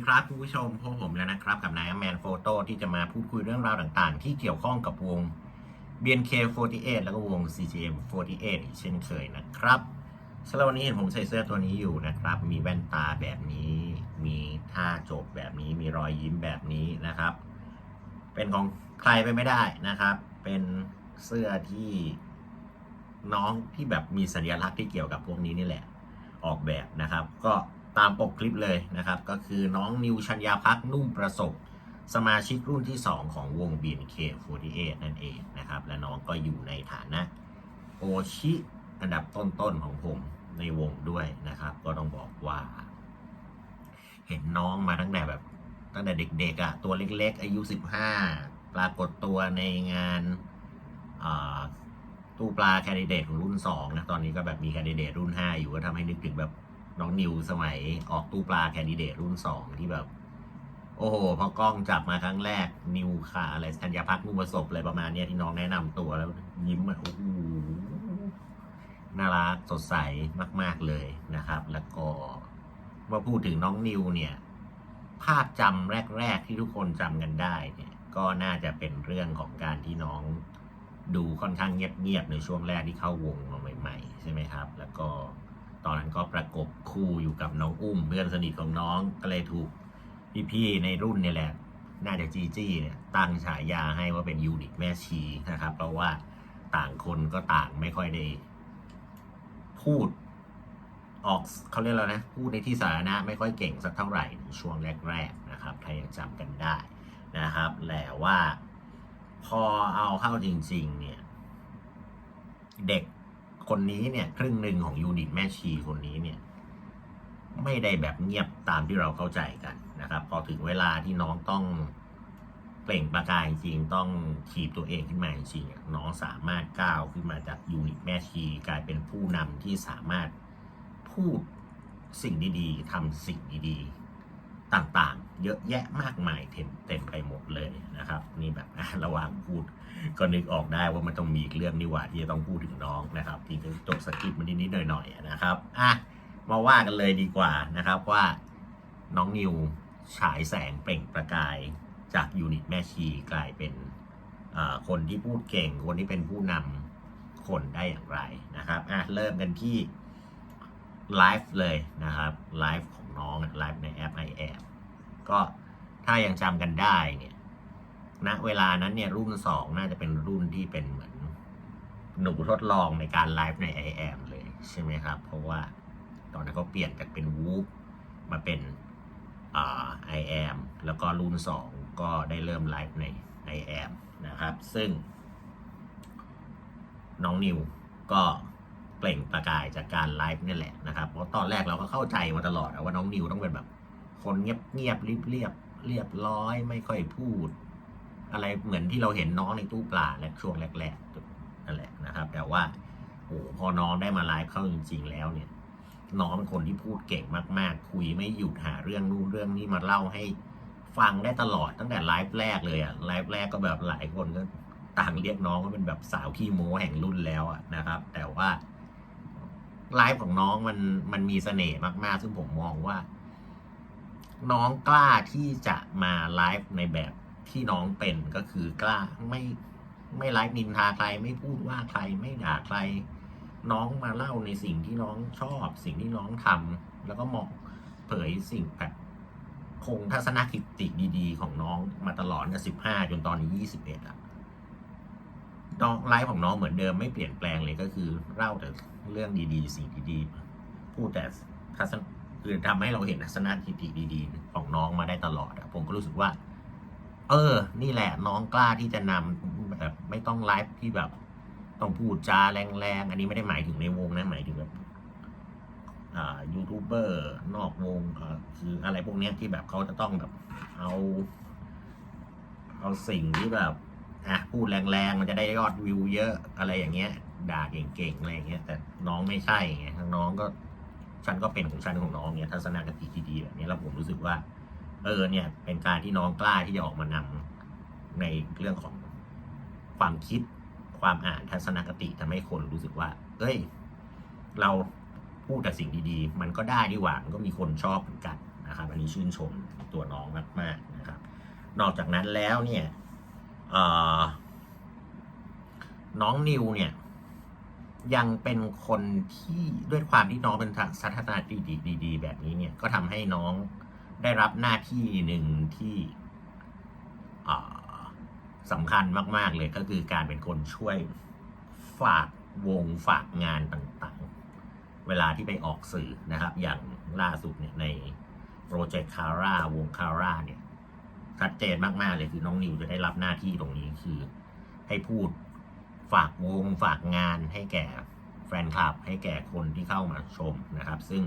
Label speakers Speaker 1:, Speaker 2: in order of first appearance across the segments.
Speaker 1: ดีครับคุณผู้ชมพบผมแล้วนะครับ กับนายแมนโฟโต้ที่จะมาพูดคุยเรื่องราวต่างๆ ที่เกี่ยวข้องกับวง BNK48 แล้วก็วง CGM48 อีกเช่นเคยนะครับสำหรับวันนี้เห็นผมใส่เสื้อตัวนี้อยู่นะครับ มีแว่นตาแบบนี้ มีท่าจบแบบนี้ มีรอยยิ้มแบบนี้นะครับ เป็นของใครไปไม่ได้นะครับ เป็นเสื้อที่น้องที่แบบมีสัญลักษณ์ที่เกี่ยวกับพวกนี้นี่แหละ ออกแบบนะครับ ก็ ตามปกคลิปเลยนะครับ ก็คือน้องนิวชัญญาพักนุ่มประสบ สมาชิกรุ่นที่ 2 ของวง BNK48 นั่นเองนะครับ และน้องก็อยู่ในฐานะโอชิอันดับต้นๆของผมในวงด้วยนะครับ ก็ต้องบอกว่า เห็นน้องมาตั้งแต่แบบตั้งแต่เด็กๆอะ่ะตัวเล็กๆ อายุ 15 ปรากฏตัวในงานตู้ปลาแคนดิเดตของรุ่น 2 นะ ตอนนี้ก็แบบมีแคนดิเดตรุ่น 5 อยู่ก็ทำให้นึกถึงแบบ น้องนิวสมัยออกตู้ปลาแคนดิเดตรุ่น2ที่แบบ โอ้โห พอกล้องจับมาครั้งแรก นิวค่ะอะไรธัญพักมุประสบอะไรประมาณเนี้ยที่น้องแนะนำตัวแล้ว ยิ้มอะโอ้โหน่ารักสดใสมาก ๆเลยนะครับ แล้วก็เมื่อพูดถึงน้องนิวเนี่ย ภาพจำแรก ๆ ที่ทุกคนจำกันได้เนี่ย ก็น่าจะเป็นเรื่องของการที่น้องดูค่อนข้างเงียบๆในช่วงแรกที่เข้าวงมาใหม่ ๆ ใช่ไหมครับ แล้วก็ ตอนนั้นก็ประกบคู่อยู่กับน้องอุ้มเพื่อนสนิทของน้องก็เลยถูกพี่ๆในรุ่นเนี่ยแหละ น่าจะจีจี้เนี่ยตั้งฉายาให้ว่าเป็นยูนิตแม่ชีนะครับ เพราะว่าต่างคนก็ต่างไม่ค่อยได้พูดออกเขาเรียกแล้วนะ พูดในที่สาธารณะไม่ค่อยเก่งสักเท่าไหร่ในช่วงแรกๆนะครับถ้ายังจำกันได้นะครับแต่ว่าพอเอาเข้าจริง ๆ เนี่ย เด็ก คนนี้เนี่ย ครึ่งหนึ่งของยูนิตแม่ชีคนนี้เนี่ย ไม่ได้แบบเงียบตามที่เราเข้าใจกันนะครับ พอถึงเวลาที่น้องต้องเปล่งประกายจริงต้องขีบตัวเองขึ้นมาจริงๆอะน้องสามารถก้าวขึ้นมาจากยูนิตแม่ชีกลายเป็นผู้นำที่สามารถพูดสิ่งดีๆทำสิ่งดีๆ ต่างๆ เยอะแยะมากมายเต็มไปหมดเลยนะครับ นี่แบบระหว่างพูดก็นึกออกได้ว่ามันต้องมีเรื่องนี่หว่าที่จะต้องพูดถึงน้องนะครับที่จบสคริปต์มานิดๆหน่อยๆนะครับอะมาว่ากันเลยดีกว่านะครับว่าน้องนิวฉายแสงเปล่งประกายจากยูนิตแม่ชีกลายเป็นคนที่พูดเก่ง คนที่เป็นผู้นำคนได้อย่างไรนะครับอะเริ่มกันที่ไลฟ์เลยนะครับไลฟ์ น้องไลฟ์ในแอป i อ a ก็ถ้ายังจำกันได้เนี่ยณเวลานั้นเนี่ยรุ่น2น่าจะเป็นรุ่นที่เป็นเหมือนหนูทดลองในการไลฟ์ใน i อ a เลยใช่ไหมครับ เพราะว่าตอนนั้นเขาเปลี่ยนจากเป็นวูฟมาเป็นไอ่า I am แล้วก็รุ่น2ก็ได้เริ่มไลฟ์ใน I am นะครับ ซึ่งน้องนิวก็ เปล่งประกายจากการไลฟ์นี่แหละนะครับเพราะตอนแรกเราก็เข้าใจมาตลอดว่าน้องนิวต้องเป็นแบบ คนเงียบเงียบเรียบเรียบเรียบร้อยไม่ค่อยพูด อะไรเหมือนที่เราเห็นน้องในตู้ปลาและช่วงแรกๆนั่นแหละนะครับ แต่ว่าโอ้พอน้องได้มาไลฟ์เข้าจริง ๆ แล้วเนี่ย น้องเป็นคนที่พูดเก่งมากๆ คุยไม่หยุดหาเรื่องนู่นเรื่องนี้มาเล่าให้ฟังได้ตลอดตั้งแต่ไลฟ์แรกเลยอะไลฟ์แรกก็แบบหลายคนก็ต่างเรียกน้องว่าเป็นแบบสาวขี้โม้แห่งรุ่นแล้วอะนะครับ แต่ว่า ไลฟ์ของน้องมันมันมีเสน่ห์มาก ๆ ซึ่งผมมองว่า น้องกล้าที่จะมาไลฟ์ในแบบที่น้องเป็นก็คือกล้าไม่ไม่ไลฟ์นินทาใครไม่พูดว่าใครไม่ด่าใคร น้องมาเล่าในสิ่งที่น้องชอบ สิ่งที่น้องทำแล้วก็มองเผยสิ่งแบบคงทัศนคติดีๆ ของน้องมาตลอดนี่ยสิบห้าจนตอนนี้ยี่สิบเอ็ดอะน้องไลฟ์ของน้องเหมือนเดิมไม่เปลี่ยนแปลงเลยก็คือเล่าแต่ เรื่องดีๆ สิ่งดีๆพูดแต่ทัศนคือทำให้เราเห็นทัศนคติดีๆ ของน้องมาได้ตลอดอะผมก็รู้สึกว่า เออ นี่แหละน้องกล้าที่จะนำแบบไม่ต้องไลฟ์ที่แบบ ต้องพูดจาแรงๆ อันนี้ไม่ได้หมายถึงในวงนะหมายถึงแบบยูทูบเบอร์นอกวงคืออะไรพวกนี้ที่แบบเขาจะต้องแบบเอาเอาสิ่งที่แบบอะพูดแรงๆ มันจะได้ยอดวิวเยอะอะไรอย่างเงี้ย ด่าเก่งๆอะไรอย่างเงี้ยแต่น้องไม่ใช่ไงทางน้องก็ฉันก็เป็นของฉันของน้องเนี่ยทัศนคติที่ดีแบบนี้แล้วผมรู้สึกว่า เออเนี่ย เป็นการที่น้องกล้าที่จะออกมานำในเรื่องของความคิดความอ่านทัศนคติทำให้คนรู้สึกว่า เอ้ย เราพูดแต่สิ่งดีๆ มันก็ได้ดีหว่ามันก็มีคนชอบเหมือนกันนะครับ อันนี้ชื่นชมตัวน้องมากๆนะครับ นอกจากนั้นแล้วเนี่ยน้องนิวเนี่ย ยังเป็นคนที่ด้วยความที่น้องเป็นสัทนาดีดีดีๆแบบนี้เนี่ยก็ทำให้น้องได้รับหน้าที่หนึ่งที่สำคัญมาก ๆ เลยก็คือการเป็นคนช่วยฝากวงฝากงานต่างๆ เวลาที่ไปออกสื่อนะครับ อย่างล่าสุดเนี่ยในโปรเจกต์คาร่าวงคาร่าเนี่ยชัดเจนมาก ๆ เลยคือน้องนิวจะได้รับหน้าที่ตรงนี้คือให้พูด ฝากวงฝากงานให้แก่แฟนคลับ ให้แก่คนที่เข้ามาชมนะครับ ซึ่ง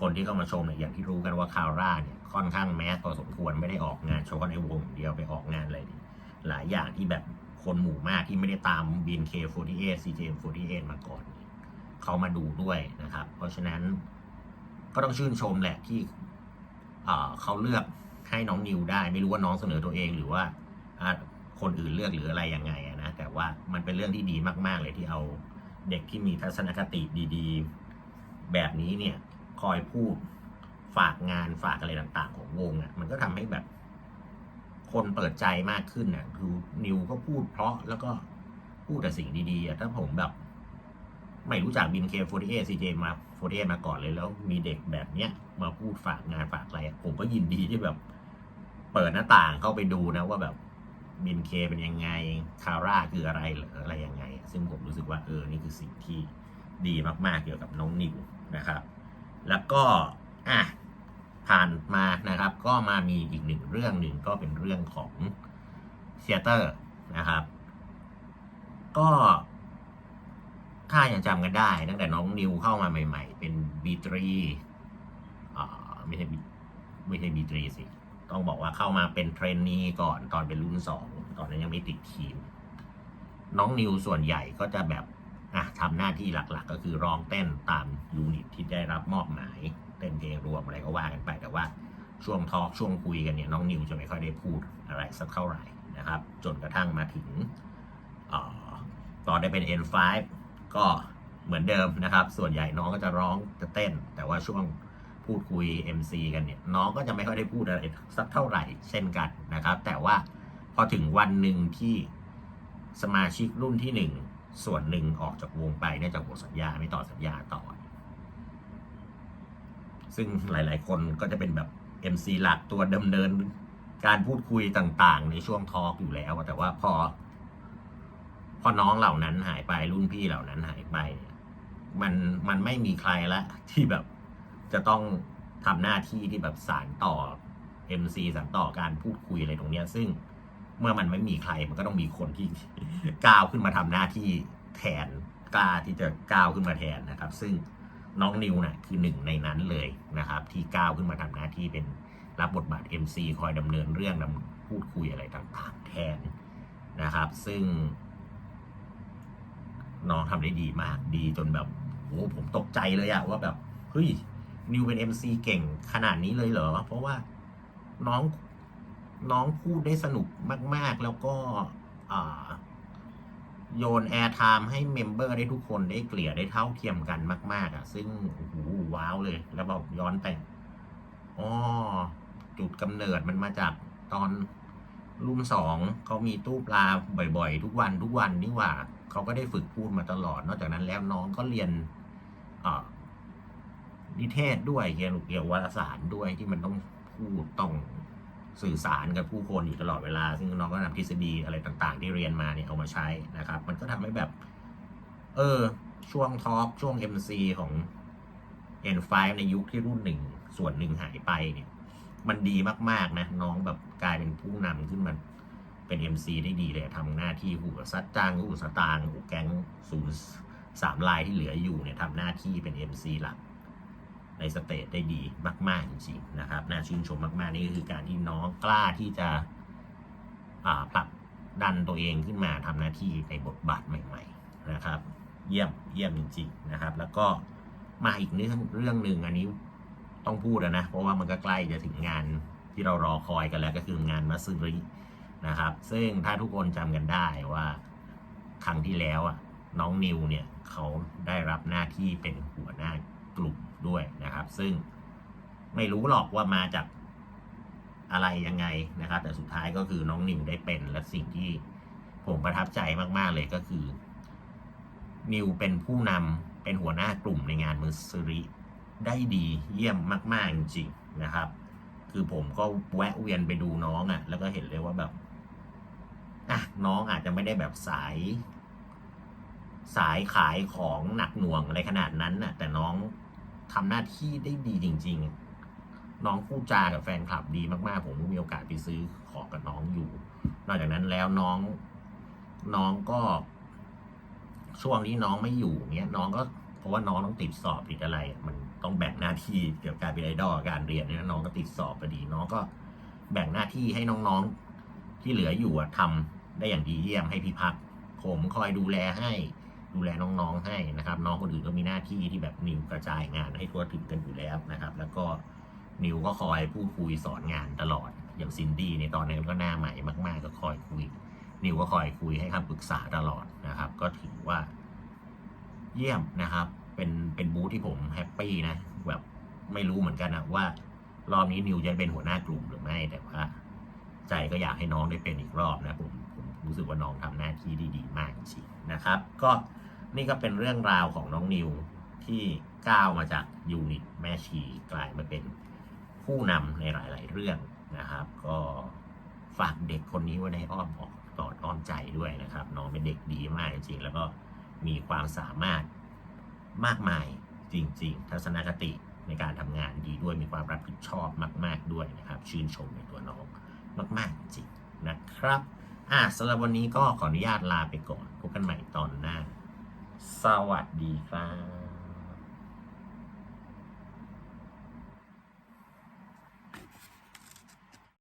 Speaker 1: คนที่เข้ามาชมเนี่ยอย่างที่รู้กันว่าคาร่าเนี่ยค่อนข้างแมสพอสมควรไม่ได้ออกงานเฉพาะในวงเดียวไปออกงานอะไรหลายอย่างที่แบบคนหมู่มากที่ไม่ได้ตาม BNK48 CJM48 มาก่อน เขามาดูด้วยนะครับ เพราะฉะนั้นก็ต้องชื่นชมแหละที่เขาเลือกให้น้องนิวได้ ไม่รู้ว่าน้องเสนอตัวเองหรือว่าคนอื่นเลือกหรืออะไรยังไง ว่ามันเป็นเรื่องที่ดีมาก ๆ เลยที่เอาเด็กที่มีทัศนคติดีๆ แบบนี้เนี่ยคอยพูดฝากงานฝากอะไรต่าง ๆ ของวงอะมันก็ทำให้แบบคนเปิดใจมากขึ้นน่ะคือนิวก็พูดเพราะแล้วก็พูดแต่สิ่งดีๆอะถ้าผมแบบ ไม่รู้จักบินเคโฟร์เอซีเจมาโฟร์เอมาก่อนเลยแล้วมีเด็กแบบเนี้ยมาพูดฝากงานฝากอะไรผมก็ยินดีที่แบบ เปิดหน้าต่างเข้าไปดูนะว่าแบบ บินเคเป็นยังไงคาร่าคืออะไรหรืออะไรยังไง ซึ่งผมรู้สึกว่าเออนี่คือสิ่งที่ดีมากๆเกี่ยวกับน้องนิวนะครับ แล้วก็อะผ่านมานะครับ ก็มามีอีกหนึ่งเรื่องหนึ่งก็เป็นเรื่องของเทเตอร์นะครับ ก็ถ้ายังจำกันได้ ตั้งแต่น้องนิวเข้ามาใหม่ ๆ เป็นบีตรีอ่าไม่ใช่ไม่ใช่บีตรีสิ ต้องบอกว่าเข้ามาเป็นเทรนนีก่อนตอนเป็นรุ่นสองตอนนั้นยังไม่ติดทีม น้องนิวส่วนใหญ่ก็จะแบบอะทำหน้าที่หลักๆ ก็คือร้องเต้นตามยูนิตที่ได้รับมอบหมายเต้นเพลงรวมอะไรก็ว่ากันไปแต่ว่าช่วงทอล์กช่วงคุยกันเนี่ยน้องนิวจะไม่ค่อยได้พูดอะไรสักเท่าไหร่นะครับ จนกระทั่งมาถึงออตอนได้เป็น N5 ก็เหมือนเดิมนะครับ ส่วนใหญ่น้องก็จะร้องจะเต้น แต่ว่าช่วง พูดคุย MC กันเนี่ยน้องก็จะไม่ค่อยได้พูดอะไรสักเท่าไหร่เช่นกันนะครับ แต่ว่าพอถึงวันหนึ่งที่สมาชิกรุ่นที่หนึ่งส่วนหนึ่งออกจากวงไปเนื่องจากหมดสัญญาไม่ต่อสัญญาต่อ ซึ่งหลาย ๆ คนก็จะเป็นแบบ MC หลักตัวดำเนินการพูดคุยต่าง ๆ ในช่วงทอล์กอยู่แล้ว แต่ว่าพอ พอน้องเหล่านั้นหายไปรุ่นพี่เหล่านั้นหายไป มันมันไม่มีใครละที่แบบ จะต้องทำหน้าที่ที่แบบสารต่อ MC สารต่อการพูดคุยอะไรตรงเนี้ย ซึ่งเมื่อมันไม่มีใครมันก็ต้องมีคนที่ก้าวขึ้นมาทำหน้าที่แทนกล้าที่จะก้าวขึ้นมาแทนนะครับ ซึ่งน้องนิวนะ่ะคือหนึ่งในนั้นเลยนะครับ ที่ก้าวขึ้นมาทำหน้าที่เป็นรับบทบาท MC คอยดำเนินเรื่องดำพูดคุยอะไรต่างๆ แทนนะครับ ซึ่ง น้องทำได้ดีมากดีจนแบบโอ้ผมตกใจเลยอะว่าแบบเฮ้ย นิวเป็น MC เก่งขนาดนี้เลยเหรอ เพราะว่าน้องน้องพูดได้สนุกมาก ๆ แล้วก็โยนแอร์ไทม์ให้เมมเบอร์ได้ทุกคนได้เกลี่ยได้เท่าเทียมกันมาก ๆ อะ ซึ่งโอ้โหว้าวเลย แล้วบอกย้อนไปอ๋อจุดกำเนิดมันมาจากตอนรุ่นสองเขามีตู้ปลาบ่อย ๆ ทุกวันทุกวันนี่หว่าเขาก็ได้ฝึกพูดมาตลอด นอกจากนั้นแล้วน้องก็เรียนอ่า นิเทศด้วยเกี่ยวเกียววารสารด้วยที่มันต้องพูดต้องสื่อสารกับผู้คนอยู่ตลอดเวลา ซึ่งน้องก็นำทฤษฎีอะไรต่างๆ ที่เรียนมาเนี่ยเอามาใช้นะครับ มันก็ทำให้แบบ เออ ช่วงทอล์กช่วง MC ของ N5 ในยุคที่รุ่นหนึ่งส่วนหนึ่งหายไปเนี่ย มันดีมากๆนะ น้องแบบกลายเป็นผู้นำขึ้นมาเป็น MC ได้ดีเลยทำหน้าที่หูซัดจ้างหูสตางค์หูแก๊งศูนย์สามลายที่เหลืออยู่เนี่ยทำหน้าที่เป็น MC หลัก ในสเตจได้ดีมาก ๆ จริงๆนะครับน่าชื่นชมมาก ๆ นี่ก็คือการที่น้องกล้าที่จะผลักดันตัวเองขึ้นมาทำหน้าที่ในบทบาทใหม่ ๆ นะครับ เยี่ยมเยี่ยมจริง ๆ นะครับ แล้วก็มาอีกเรื่องเรื่องหนึ่งอันนี้ต้องพูดแล้วนะ เพราะว่ามันก็ใกล้จะถึงงานที่เรารอคอยกันแล้วก็คืองานมัสซึรินะครับ ซึ่งถ้าทุกคนจำกันได้ว่าครั้งที่แล้วอะน้องนิวเนี่ยเขาได้รับหน้าที่เป็นหัวหน้ากลุ่ม ด้วยนะครับ ซึ่งไม่รู้หรอกว่ามาจากอะไรยังไงนะครับ แต่สุดท้ายก็คือน้องนิวได้เป็นและสิ่งที่ผมประทับใจมาก ๆ เลยก็คือ นิวเป็นผู้นำเป็นหัวหน้ากลุ่มในงานมือซริได้ดีเยี่ยมมาก ๆ จริงๆนะครับ คือผมก็แวะเวียนไปดูน้องอะ่ะ แล้วก็เห็นเลยว่าแบบอะน้องอาจจะไม่ได้แบบสาย สายขายของหนักหน่วงอะไรขนาดนั้นน่ะ แต่น้อง ทำหน้าที่ได้ดีจริง ๆ น้องพูดจากับแฟนคลับดีมากๆ ผมมีโอกาสไปซื้อของกับน้องอยู่ นอกจากนั้นแล้วน้องน้องก็ช่วงที่น้องไม่อยู่เนี้ยน้องก็เพราะว่าน้องต้องติดสอบติดอะไร มันต้องแบ่งหน้าที่เกี่ยวกับการเป็นไอดอลการเรียนเนี่ยน้องก็ติดสอบพอดี น้องก็แบ่งหน้าที่ให้น้องๆที่เหลืออยู่อะทำได้อย่างดีเยี่ยมให้พี่พักผมคอยดูแลให้ ดูแลน้องๆให้นะครับ น้องคนอื่นก็มีหน้าที่ที่แบบนิวกระจายงานให้ทั่วถึงกันอยู่แล้วนะครับ แล้วก็นิวก็คอยพูดคุยสอนงานตลอด อย่างซินดี้ในตอนนั้นก็หน้าใหม่มาก ๆ ก็คอยคุย นิวก็คอยคุยให้คำปรึกษาตลอดนะครับ ก็ถือว่า เยี่ยมนะครับ เป็นเป็นบูธที่ผมแฮปปี้นะแบบไม่รู้เหมือนกันนะว่ารอบนี้นิวจะเป็นหัวหน้ากลุ่มหรือไม่แต่ว่าใจก็อยากให้น้องได้เป็นอีกรอบนะผมผมรู้สึกว่าน้องทำหน้าที่ได้ดีมากจริงๆนะครับ ก็ นี่ก็เป็นเรื่องราวของน้องนิวที่ก้าวมาจากยูนิตแม่ชีกลายมาเป็นผู้นำในหลาย ๆ เรื่องนะครับ ก็ฝากเด็กคนนี้ไว้ในอ้อมอกกอดอ้อมใจด้วยนะครับ น้องเป็นเด็กดีมากจริง ๆ แล้วก็มีความสามารถมากมายจริง ๆ ทัศนคติในการทำงานดีด้วยมีความรับผิดชอบมาก ๆ ด้วยนะครับ ชื่นชมในตัวน้องมาก ๆ จริงนะครับ อะสำหรับวันนี้ก็ขออนุญาตลาไปก่อน พบกันใหม่ตอนหน้า สวัสดีครับ